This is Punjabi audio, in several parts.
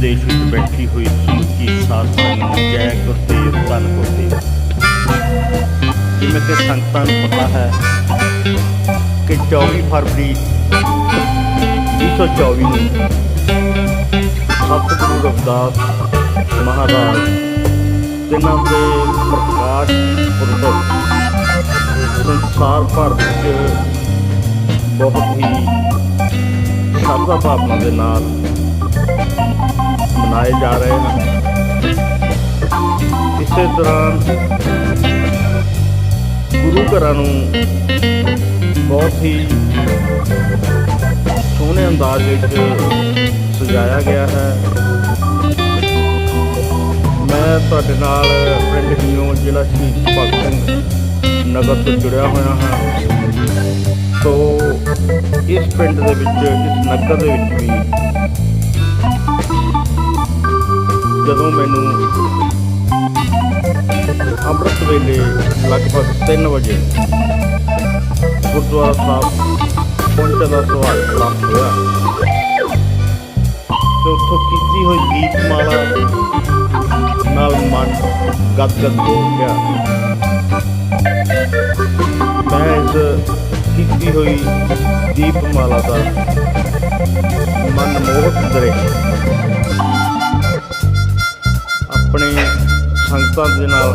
ਦੇਸ਼ ਵਿੱਚ ਬੈਠੀ ਹੋਈ ਸਮੁੱਚੀ ਸਾਧ ਨੂੰ ਜੈ ਗੁਰਦੇਵ, ਧੰਨ ਗੁਰਦੇਵ। ਜਿਵੇਂ ਕਿ ਸੰਗਤਾਂ ਨੂੰ ਪਤਾ ਹੈ ਕਿ 24 ਫਰਵਰੀ 2024 ਨੂੰ ਸਤਿਗੁਰੂ ਰਵਿਦਾਸ ਮਹਾਰਾਜ ਜਿਨ੍ਹਾਂ ਦੇ ਪ੍ਰਕਾਸ਼ ਪੁਰਬ ਸੰਸਾਰ ਭਰ ਵਿੱਚ ਬਹੁਤ ਹੀ ਸ਼ਰਧਾ ਭਾਵਨਾ ਦੇ ਨਾਲ ਮਨਾਏ ਜਾ ਰਹੇ ਹਨ। ਇਸੇ ਦੌਰਾਨ ਗੁਰੂ ਘਰਾਂ ਨੂੰ ਬਹੁਤ ਹੀ ਸੋਹਣੇ ਅੰਦਾਜ਼ ਵਿੱਚ ਸਜਾਇਆ ਗਿਆ ਹੈ। ਮੈਂ ਤੁਹਾਡੇ ਨਾਲ ਪਿੰਡ ਹੀਓ ਜ਼ਿਲ੍ਹਾ ਸ਼ਹੀਦ ਭਗਤ ਸਿੰਘ ਨਗਰ ਤੋਂ ਜੁੜਿਆ ਹੋਇਆ ਹਾਂ। ਸੋ ਇਸ ਪਿੰਡ ਦੇ ਵਿੱਚ, ਇਸ ਨਗਰ ਦੇ ਵਿੱਚ ਵੀ ਜਦੋਂ ਮੈਨੂੰ ਅੰਮ੍ਰਿਤ ਵੇਲੇ ਲਗਭਗ 3 ਵਜੇ ਗੁਰਦੁਆਰਾ ਸਾਹਿਬ ਪਹੁੰਚਣ ਦਾ ਸਵਾਲ ਪ੍ਰਾਪਤ ਹੋਇਆ। ਤੇ ਉੱਥੋਂ ਕੀਤੀ ਹੋਈ ਦੀਪਮਾਲਾ ਨਾਲ ਮਨ ਗਦਗਦ ਹੋ ਗਿਆ। ਮੈਂ ਇਸ ਕੀਤੀ ਹੋਈ ਦੀਪਮਾਲਾ ਦਾ ਮਨਮੋਹਕ ਦ੍ਰਿਸ਼ ਆਪਣੇ ਸੰਗਤਾਂ ਦੇ ਨਾਲ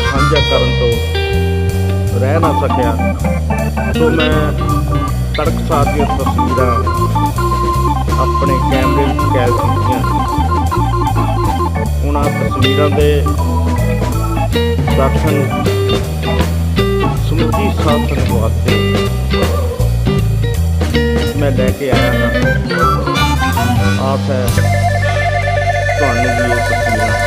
ਸਾਂਝਾ ਕਰਨ ਤੋਂ ਰਹਿ ਨਾ ਸਕਿਆ। ਸੋ ਮੈਂ ਤੜਕਸਾਰ ਦੀਆਂ ਤਸਵੀਰਾਂ ਆਪਣੇ ਕੈਮਰੇ ਵਿੱਚ ਕੈਦ ਕੀਤੀਆਂ। ਉਹਨਾਂ ਤਸਵੀਰਾਂ ਦੇ ਦਰਸ਼ਨ ਸਮੁੱਚੀ ਸਾਥ ਵਾਸਤੇ ਮੈਂ ਲੈ ਕੇ ਆਇਆ ਹਾਂ। ਆਸ ਹੈ ਤੁਹਾਨੂੰ ਵੀ ਇਹ ਤਸਵੀਰਾਂ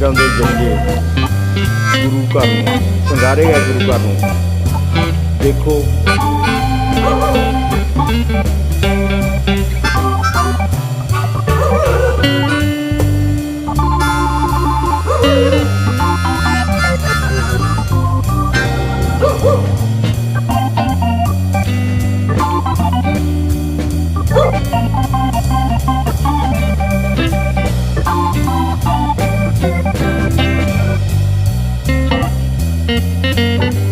ਤਸਵੀਰਾਂ ਦੇ ਜ਼ਰੀਏ ਗੁਰੂ ਘਰ ਨੂੰ ਸੰਗਾਰੇ ਗਏ ਗੁਰੂ ਘਰ ਨੂੰ। ਦੇਖੋ। Música